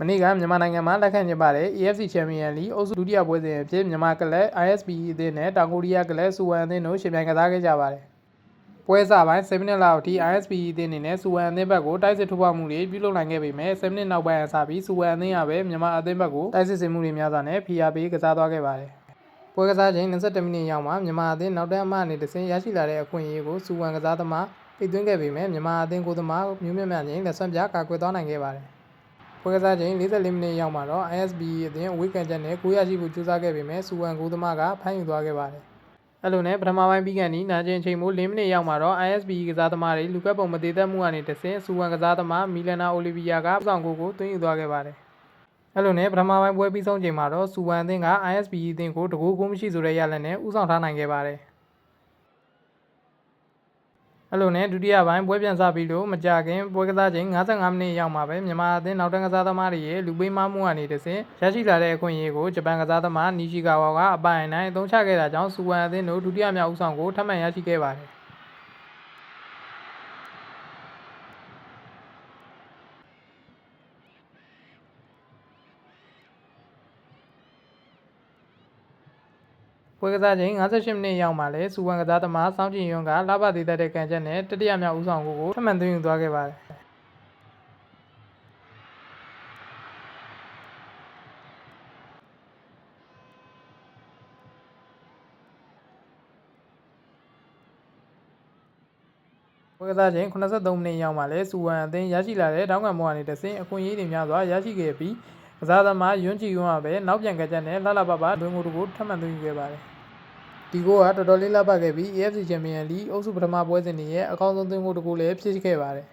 မနေ့ကမြန်မာနိုင်ငံမှာလက်ခံကျင်းပတဲ့ AFC Champions League အုပ်စုဒုတိယပွဲစဉ်အဖြစ်မြန်မာကလပ် ISP အသင်းနဲ့တောင်ကိုရီးယားကလပ်စူဝမ်အသင်းတို့ရှင်ပြိုင်ကစားခဲ့ကြပါတယ်။ပွဲစားပိုင်း7မိနစ်လောက်အထိ ISP အသင်းအနေနဲ့စူဝမ်အသင်းဘက်ကိုတိုက်စစ်ထိုးပေါက်မှုတွေပြုလုပ်နိုင်ခဲ့ပေမဲ့7မိနစ်နောက်ပိုင်းအစားပြီးစူဝမ်အသင်းကပဲမြန်မာအသင်းဘက်ကိုတိုက်စစ်ဆင်မှုတွေများစွာနဲ့ဖိအားပေးကစားသွားခဲ့ပါတယ်။ပွဲကစားချိန်22မိနစ်ရောက်မှမြန်မာအသင်းနောက်တန်းအမအနေနဲ့တဆင်းရရှိလာတဲ့အခွင့်အရေးကိုစူဝမ်ကစားသမားပိတ်သွင်းခဲ့ပေမဲ့မြန်မာအသင်းကိုယ်သမားမျိုးမြတ်မြတ်ချင်းလက်ဆွမ်းပြကာကွယ်သွားနိုင်ခဲ့ပါတယ်။ ပွဲကစားချိန်44မိနစ်ရောက်မှာတော့ ISB အသင်းအဝေးကန်ချက်နဲ့ကိုရရှိဖို့ကြိုးစားခဲ့ပေမဲ့စူဝမ်ကိုသမားကဖမ်းယူသွားခဲ့ပါတယ်။အဲ့လိုနဲ့ပထမပိုင်းပြီးကန်ဒီနာကျင်ချိန်မိုး၄မိနစ်ရောက်မှာတော့ ISB ကစားသမားတွေလူကပ်ပုံမသေးသက်မှုကနေတဆင့်စူဝမ်ကစားသမားမီလနာအိုလီဗီယာကပဆောင်ကိုကိုသွင်းယူသွားခဲ့ပါတယ်။အဲ့လိုနဲ့ပထမပိုင်းပွဲပြီးဆုံးချိန်မှာတော့စူဝမ်အသင်းက ISB အသင်းကိုတကူကိုမရှိဆိုတဲ့ရလဒ်နဲ့ဥဆောင်ထားနိုင်ခဲ့ပါတယ်။ အဲ့လိုနဲ့ဒုတိယပိုင်းပွဲပြန်စပြီးလို့မကြခင်ပွဲကစားချိန်55မိနစ်ရောက်မှာပဲမြန်မာအသင်းနောက်တန်းကစားသမားတွေရဲ့လူပေးမမှုကနေတဆင့်ရရှိလာတဲ့အခွင့်အရေးကိုဂျပန်ကစားသမားနီရှီကာဝါကအပိုင်အနိုင်အသုံးချခဲ့တာကြောင့်စူဝမ်အသင်းတို့ဒုတိယမြောက်ဥဆောင်ကိုထပ်မံရရှိခဲ့ပါတယ် ပွဲကစားချိန်58မိနစ်ရောက်မှလည်းစူဝမ်ကစားသမားစောင်းကျင်ယွန်းကလာဘသေးတဲ့ကန်ချက်နဲ့တတိယမြောက်ဥဆောင်ကိုထပ်မံသွင်းယူသွားခဲ့ပါတယ်ပွဲကစားချိန်83မိနစ်ရောက်မှလည်းစူဝမ်အသင်းရရှိလာတဲ့တောင်းကံမောကနေတဆင့်အခွင့်အရေးတွေများစွာရရှိခဲ့ပြီး ကစားသမားယွန်းချီယွန်းကပဲနောက်ပြန်ကချက်နဲ့လှလှပပဒွင်းကိုတကူထပ်မံသွင်းယူခဲ့ပါတယ်ဒီကိုကတော်တော်လေးလှပခဲ့ပြီး AFC Champions League အုပ်စုပထမပွဲစဉ်တွေရဲ့အကောင်းဆုံးသွင်းကိုတကူလည်းဖြစ်ခဲ့ပါတယ်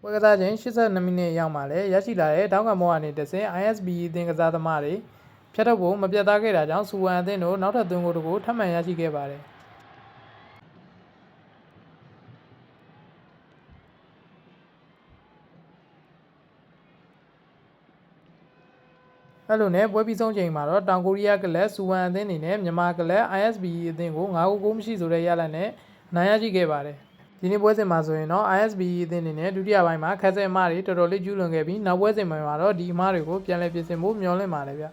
ပွဲကစားချိန်82မိနစ်ရောက်မှလည်းရရှိလာတဲ့တောင်းကံမောကနေတဆင့် ISB အသင်းကစားသမားတွေဖြတ်တော့ဖို့မပြတ်သားခဲ့တာကြောင့်စူဝမ်အသင်းတို့နောက်ထပ်သွင်းကိုတကူထပ်မံရရှိခဲ့ပါတယ် အဲ့လိုနဲ့ပွဲပြီးဆုံးချိန်မှာတော့တောင်ကိုရီးယားကလပ်စူဝမ်အသင်းအနေနဲ့မြန်မာကလပ် ISB အသင်းကို9ဂိုးမရှိဆိုတဲ့ရလဒ်နဲ့နိုင်ရရှိခဲ့ပါတယ်ဒီနေ့ပွဲစဉ်မှာဆိုရင်တော့ ISB အသင်းအနေနဲ့ဒုတိယပိုင်းမှာခက်ဆက်အမတွေတော်တော်လေးကျူးလွန်ခဲ့ပြီးနောက်ပွဲစဉ်မှာတော့ဒီအမတွေကိုပြန်လည်ပြင်ဆင်ဖို့မျှော်လင့်ပါတယ်ဗျ